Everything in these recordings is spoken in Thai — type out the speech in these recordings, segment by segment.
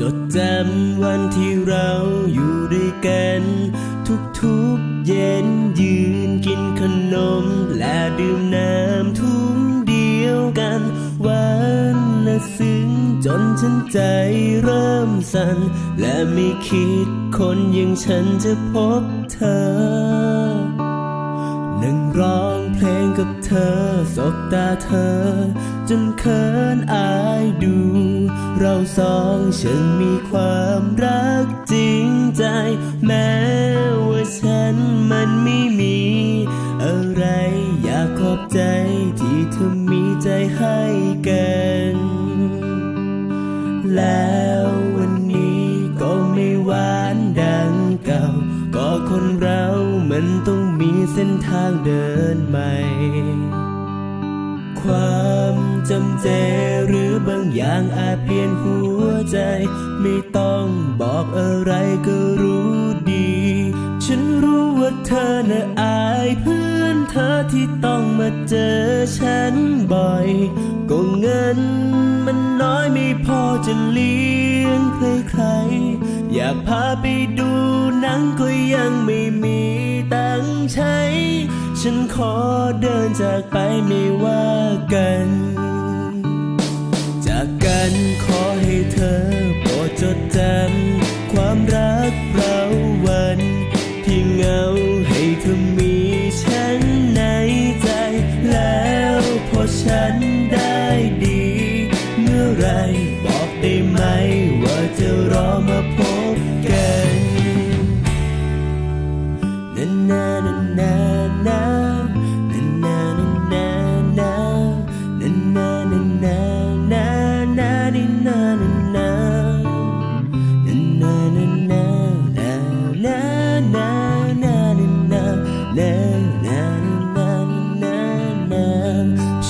จดจำวันที่เราอยู่ด้วยกัน ทุกๆเย็นยืนกินขนม และดื่มน้ำทุ่งเดียวกันวันละซึ้งจนฉันใจเริ่มสั่น และไม่คิดคนอย่างฉันจะพบเธอ นั่งร้องเพลงกับเธอ สบตาเธอ จนเขินอายดู เราสองฉันมีความรักจริงใจ แม้ว่าฉันมันไม่มี อะไรอยากขอบใจที่เธอมีใจให้กัน แล้ววันนี้ก็ไม่หวานดังเก่า ก็คนเรามันต้องมีเส้นทางเดินใหม่ ความจำเจหรือบางอย่างอาจเปลี่ยนหัวใจ ไม่ต้องบอกอะไรก็รู้ดี ฉันรู้ว่าเธอน่ะอายเพื่อนเธอที่ต้องมาเจอฉันบ่อย ก็เงินมันน้อยไม่พอจะเลี้ยงใครๆ อยากพาไปดูหนังก็ยังไม่มีตังใช้ ฉันขอเดินจากไปไม่ว่ากัน จากกันขอให้เธอโปรดจดจำความรักเราวันที่เหงาให้เธอมีฉันในใจแล้วพอฉันได้ดี เมื่อไรบอกได้ไหมว่าจะรอมาพบ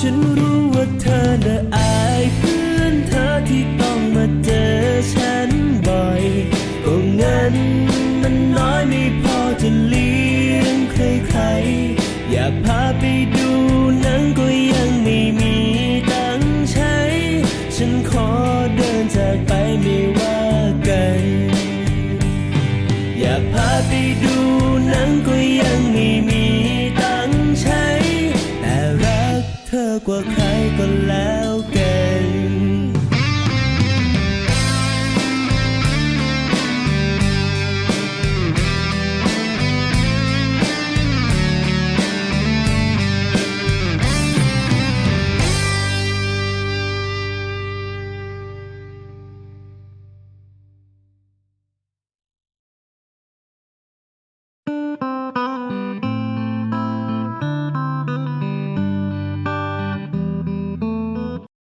ฉันรู้ว่าเธอน่ะอายเพื่อนเธอที่ต้องมาเจอฉันบ่อยก็เงินมันน้อยไม่พอจะเลี้ยงใครๆ อยากพาไปดูหนังก็ยังไม่มีตังใช้ ฉันขอเดินจากไปไม่ว่ากัน อยากพาไปดูหนังก็ยัง ใครก็แล้วกัน